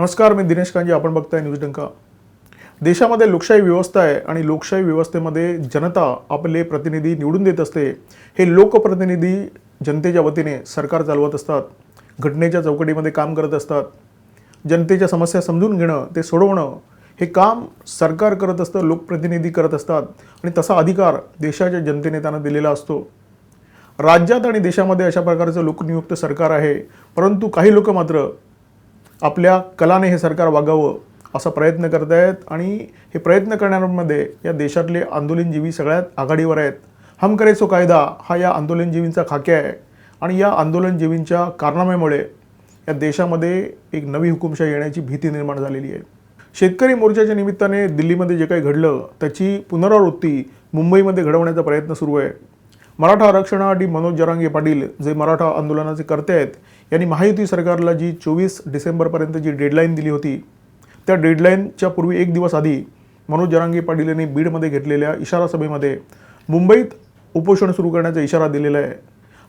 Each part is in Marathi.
नमस्कार मी दिनेश कांजी आपण बघताय न्यूज डंका. देशामध्ये लोकशाही व्यवस्था आहे आणि लोकशाही व्यवस्थेमध्ये जनता आपले प्रतिनिधी निवडून देत असते. हे लोकप्रतिनिधी जनतेच्या वतीने सरकार चालवत असतात. घटनेच्या चौकटीमध्ये काम करत असतात. जनतेच्या समस्या समजून घेणं ते सोडवणं हे काम सरकार करत असतं लोकप्रतिनिधी करत असतात. आणि तसा अधिकार देशाच्या जनतेने त्यांना दिलेला असतो. राज्यात आणि देशामध्ये अशा प्रकारचं लोकनियुक्त सरकार आहे. परंतु काही लोक मात्र आपल्या कलाने हे सरकार वागावं असा प्रयत्न करत आहेत आणि हे प्रयत्न करण्यामध्ये या देशातले आंदोलनजीवी सगळ्यात आघाडीवर आहेत. हम करेसो कायदा हा या आंदोलनजीवींचा खाक्या आहे आणि या आंदोलनजीवींच्या कारनाम्यामुळे या देशामध्ये एक नवी हुकुमशाही येण्याची भीती निर्माण झालेली आहे. शेतकरी मोर्चाच्या निमित्ताने दिल्लीमध्ये जे काही घडलं त्याची पुनरावृत्ती मुंबईमध्ये घडवण्याचा प्रयत्न सुरू आहे. मराठा आरक्षणासाठी मनोज जरांगे पाटील जे मराठा आंदोलनाचे कर्ते आहेत यांनी महायुती सरकारला जी चोवीस डिसेंबरपर्यंत जी डेडलाईन दिली होती त्या डेडलाईनच्या पूर्वी एक दिवस आधी मनोज जरांगे पाटील यांनी बीडमध्ये घेतलेल्या इशारा सभेमध्ये मुंबईत उपोषण सुरू करण्याचा इशारा दिलेला आहे.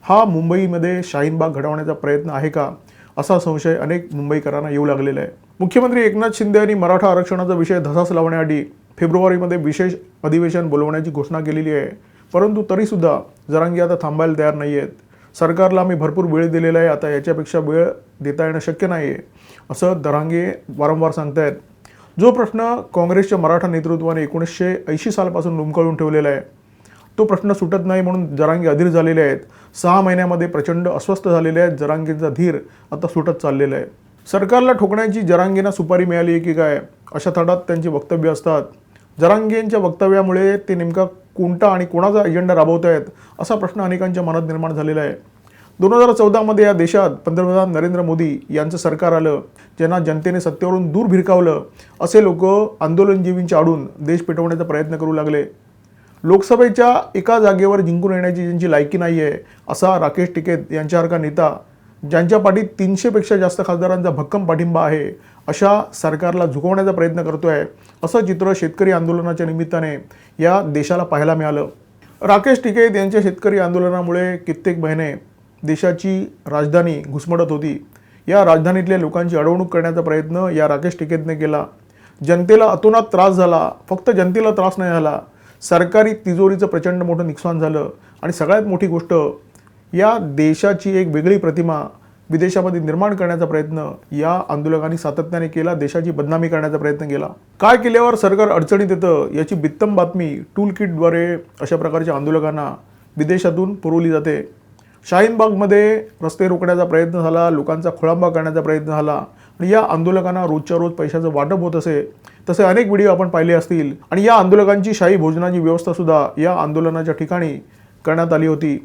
हा मुंबईमध्ये शाहीनबाग घडवण्याचा प्रयत्न आहे का असा संशय अनेक मुंबईकरांना येऊ लागलेला आहे. मुख्यमंत्री एकनाथ शिंदे यांनी मराठा आरक्षणाचा विषय धसास लावण्याआधी फेब्रुवारीमध्ये विशेष अधिवेशन बोलवण्याची घोषणा केलेली आहे. परंतु तरीसुद्धा जरांगी आता थांबायला तयार नाही आहेत सरकारला आम्ही भरपूर वेळ दिलेला आहे आता याच्यापेक्षा वेळ देता येणं शक्य नाही आहे असं दरांगे वारंवार सांगतायत. जो प्रश्न काँग्रेसच्या मराठा नेतृत्वाने एकोणीसशे ऐंशी सालपासून लुमकळून ठेवलेला आहे तो प्रश्न सुटत नाही म्हणून जरांगे अधीर झालेले आहेत. सहा महिन्यामध्ये प्रचंड अस्वस्थ झालेले आहेत जरांगेंचा धीर आता सुटत चाललेला आहे. सरकारला ठोकण्याची जरांगेंना सुपारी मिळाली आहे की काय अशा थडात त्यांची वक्तव्य असतात. जरांगेंच्या वक्तव्यामुळे ते नेमका कोणता आणि कोणाचा एजेंडा राबवत आहेत असा प्रश्न अनेकांच्या मनात निर्माण झालेला आहे. दोन हजार चौदामध्ये या देशात पंतप्रधान नरेंद्र मोदी यांचं सरकार आलं ज्यांना जनतेने सत्तेवरून दूर भिरकावलं असे लोक आंदोलनजीवींच्या आडून देश पेटवण्याचा प्रयत्न करू लागले. लोकसभेच्या एका जागेवर जिंकून येण्याची ज्यांची लायकी नाही आहे असा राकेश टिकेत यांच्यासारखा नेता ज्यांच्या पाठीत तीनशेपेक्षा जास्त खासदारांचा भक्कम पाठिंबा आहे अशा सरकारला झुकवण्याचा प्रयत्न करतो आहे असं चित्र शेतकरी आंदोलनाच्या निमित्ताने या देशाला पाहायला मिळालं. राकेश टिकेत यांच्या शेतकरी आंदोलनामुळे कित्येक महिने देशाची राजधानी घुसमटत होती. या राजधानीतल्या लोकांची अडवणूक करण्याचा प्रयत्न या राकेश टिकेतने केला. जनतेला अतोनात त्रास झाला फक्त जनतेला त्रास नाही झाला सरकारी तिजोरीचं प्रचंड मोठं नुकसान झालं आणि सगळ्यात मोठी गोष्ट या देशाची एक वेगळी प्रतिमा विदेशामध्ये निर्माण करण्याचा प्रयत्न या आंदोलकांनी सातत्याने केला देशाची बदनामी करण्याचा प्रयत्न केला. काय केल्यावर सरकार अडचणीत येतं याची बित्तम बातमी टूल किटद्वारे अशा प्रकारच्या आंदोलकांना विदेशातून पुरवली जाते. शाहीनबागमध्ये रस्ते रोखण्याचा प्रयत्न झाला लोकांचा खोळंबा करण्याचा प्रयत्न झाला आणि या आंदोलकांना रोजच्या रोज पैशाचं वाटप होत असे तसे अनेक व्हिडिओ आपण पाहिले असतील. आणि या आंदोलकांची शाही भोजनाची व्यवस्था सुद्धा या आंदोलनाच्या ठिकाणी करण्यात आली होती.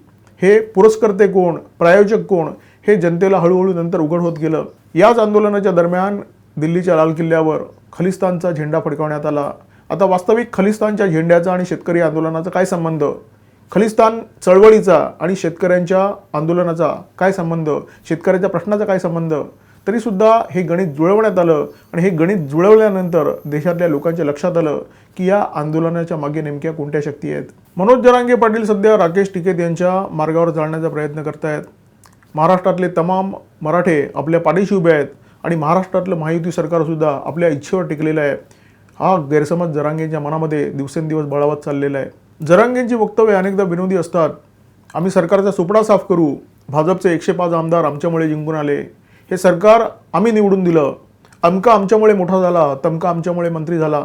हे पुरस्कर्ते कोण प्रायोजक कोण हे जनतेला हळूहळू नंतर उघड होत गेलं. याच आंदोलनाच्या दरम्यान दिल्लीच्या लाल किल्ल्यावर खलिस्तानचा झेंडा फडकावण्यात आला. आता वास्तविक खलिस्तानच्या झेंड्याचा आणि शेतकरी आंदोलनाचा काय संबंध? खलिस्तान चळवळीचा आणि शेतकऱ्यांच्या आंदोलनाचा काय संबंध? शेतकऱ्याच्या प्रश्नाचा काय संबंध? तरीसुद्धा हे गणित जुळवण्यात आलं आणि हे गणित जुळवल्यानंतर देशातल्या लोकांच्या लक्षात आलं की या आंदोलनाच्या मागे नेमक्या कोणत्या शक्ती आहेत? मनोज जरांगे पाटील सध्या राकेश टिकेत यांच्या मार्गावर जाळण्याचा प्रयत्न करतायत. महाराष्ट्रातले तमाम मराठे आपल्या पाठीशी उभे आहेत आणि महाराष्ट्रातलं महायुती सरकारसुद्धा आपल्या इच्छेवर टिकलेलं आहे. हा गैरसमज जरांगेंच्या मनामध्ये दिवसेंदिवस बळावत चाललेला आहे. जरांगेंची वक्तव्य अनेकदा विनोदी असतात. आम्ही सरकारचा सुपडा साफ करू. भाजपचे एकशे पाच आमदार आमच्यामुळे जिंकून आले. हे सरकार आम्ही निवडून दिलं. अमका आमच्यामुळे मोठा झाला तमका आमच्यामुळे मंत्री झाला.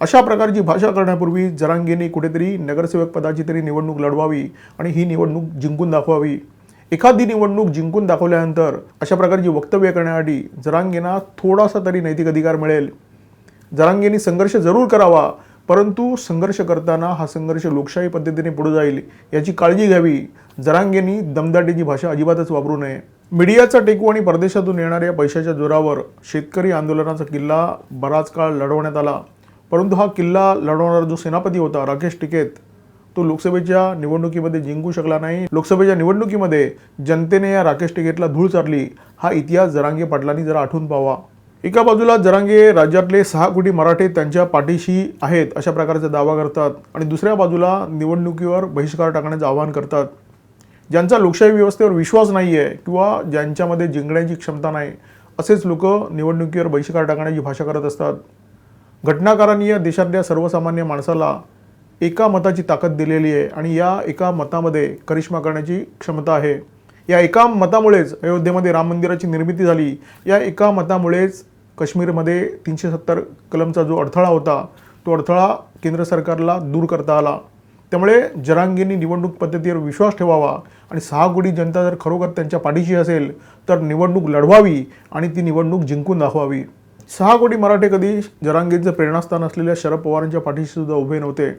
अशा प्रकारची भाषा करण्यापूर्वी जरांगेंनी कुठेतरी नगरसेवक पदाची तरी निवडणूक लढवावी आणि ही निवडणूक जिंकून दाखवावी. एखादी निवडणूक जिंकून दाखवल्यानंतर अशा प्रकारची वक्तव्य करण्यासाठी जरांगेंना थोडासा तरी नैतिक अधिकार मिळेल. जरांगेंनी संघर्ष जरूर करावा परंतु संघर्ष करताना हा संघर्ष लोकशाही पद्धतीने पुढे जाईल याची काळजी घ्यावी. जरांगेंनी दमदाटीची भाषा अजिबातच वापरू नये. मीडियाचा टेकू आणि परदेशातून येणाऱ्या पैशाच्या जोरावर शेतकरी आंदोलनाचा किल्ला बराच काळ लढवण्यात आला. परंतु हा किल्ला लढवणारा जो सेनापती होता राकेश टिकेत तो लोकसभेच्या निवडणुकीमध्ये जिंकू शकला नाही. लोकसभेच्या निवडणुकीमध्ये जनतेने या राकेश टिकेतला धूळ चारली. हा इतिहास जरांगे पाटलांनी जरा आठवून पावा. एका बाजूला जरांगे राज्यातले सहा कोटी मराठे त्यांच्या पाठीशी आहेत अशा प्रकारचा दावा करतात आणि दुसऱ्या बाजूला निवडणुकीवर बहिष्कार टाकण्याचं आवाहन करतात. ज्यांचा लोकशाही व्यवस्थेवर विश्वास नाही आहे किंवा ज्यांच्यामध्ये जिंकण्याची क्षमता नाही असेच लोक निवडणुकीवर बहिष्कार टाकण्याची भाषा करत असतात. घटनाकारांनी या देशातल्या सर्वसामान्य माणसाला एका मताची ताकद दिलेली आहे आणि या एका मतामध्ये करिश्मा करण्याची क्षमता आहे. या एका मतामुळेच अयोध्येमध्ये राम मंदिराची निर्मिती झाली. या एका मतामुळेच काश्मीरमध्ये तीनशे सत्तर कलमचा जो अडथळा होता तो अडथळा केंद्र सरकारला दूर करता आला. त्यामुळे जरांगींनी निवडणूक पद्धतीवर विश्वास ठेवावा आणि सहा कोटी जनता जर खरोखर त्यांच्या पाठीशी असेल तर निवडणूक लढवावी आणि ती निवडणूक जिंकून दाखवावी. सहा कोटी मराठे कधी जरांगींचं प्रेरणास्थान असलेल्या शरद पवारांच्या पाठीशीसुद्धा उभे नव्हते.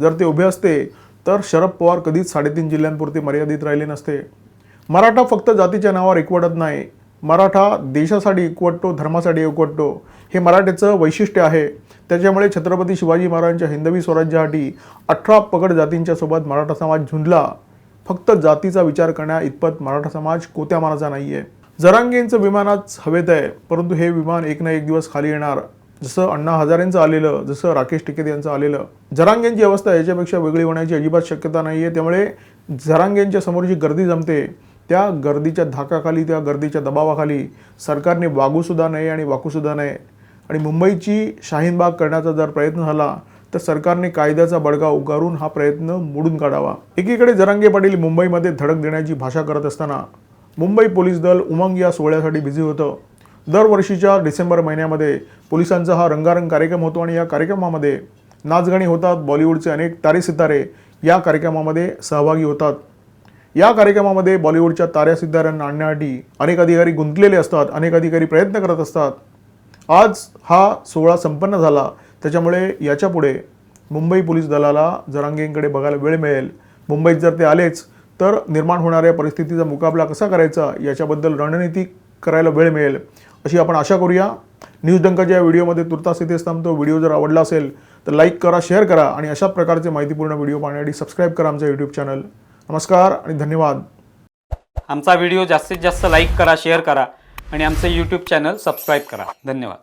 जर ते उभे असते तर शरद पवार कधीच साडेतीन जिल्ह्यांपुरते मर्यादित राहिले नसते. मराठा फक्त जातीच्या नावावर एकवटत नाही. मराठा देशासाठी एकवटतो धर्मासाठी एकवटतो हे मराठ्याचं वैशिष्ट्य आहे. त्याच्यामुळे छत्रपती शिवाजी महाराजांच्या हिंदवी स्वराज्यासाठी अठरा पगड जातींच्या सोबत मराठा समाज झुंजला. फक्त जातीचा विचार करण्या इतपत मराठा समाज कोत्या मानाचा नाही आहे जरांगेंचं विमान आज हवेत आहे परंतु हे विमान एक ना एक दिवस खाली येणार. जसं अण्णा हजारेंचं आलेलं जसं राकेश टिकेत यांचं आलेलं. जरांगेंची अवस्था याच्यापेक्षा वेगळी होण्याची अजिबात शक्यता नाही आहे त्यामुळे जरांगेंच्या समोर जी गर्दी जमते. त्या गर्दीच्या धाकाखाली त्या गर्दीच्या दबावाखाली सरकारने वागूसुद्धा नये आणि वाकूसुद्धा नये. आणि मुंबईची शाहीनबाग करण्याचा जर प्रयत्न झाला तर सरकारने कायद्याचा बडगा उगारून हा प्रयत्न मोडून काढावा. एकीकडे जरांगे पाटील मुंबईमध्ये धडक देण्याची भाषा करत असताना मुंबई पोलीस दल उमंग या सोहळ्यासाठी बिझी होतं. दरवर्षीच्या डिसेंबर महिन्यामध्ये पोलिसांचा हा रंगारंग कार्यक्रम होतो आणि या कार्यक्रमामध्ये नाचगाणी होतात बॉलिवूडचे अनेक तारे सितारे या कार्यक्रमामध्ये सहभागी होतात. या कार्यक्रमामध्ये बॉलिवूडच्या ताऱ्या सिद्धारांना आणण्यासाठी अनेक अधिकारी गुंतलेले असतात अनेक अधिकारी प्रयत्न करत असतात. आज हा सोहळा संपन्न झाला. त्याच्यामुळे याच्यापुढे मुंबई पोलीस दलाला जरांगेंकडे बघायला वेळ मिळेल. मुंबईत जर ते आलेच तर निर्माण होणाऱ्या परिस्थितीचा मुकाबला कसा करायचा याच्याबद्दल रणनीती करायला वेळ मिळेल. अशी आपण आशा करूया. न्यूज डंकाच्या या व्हिडिओमध्ये तुर्तास इथेच थांबतो. व्हिडिओ जर आवडला असेल तर लाईक करा शेअर करा आणि अशा प्रकारचे माहितीपूर्ण व्हिडिओ पाहण्यासाठी सबस्क्राईब करा आमचं यूट्यूब चॅनल नमस्कार आणि धन्यवाद. आमचा व्हिडिओ जास्तीत जास्त लाईक करा शेअर करा आणि आमचं यूट्यूब चॅनल सबस्क्राईब करा. धन्यवाद.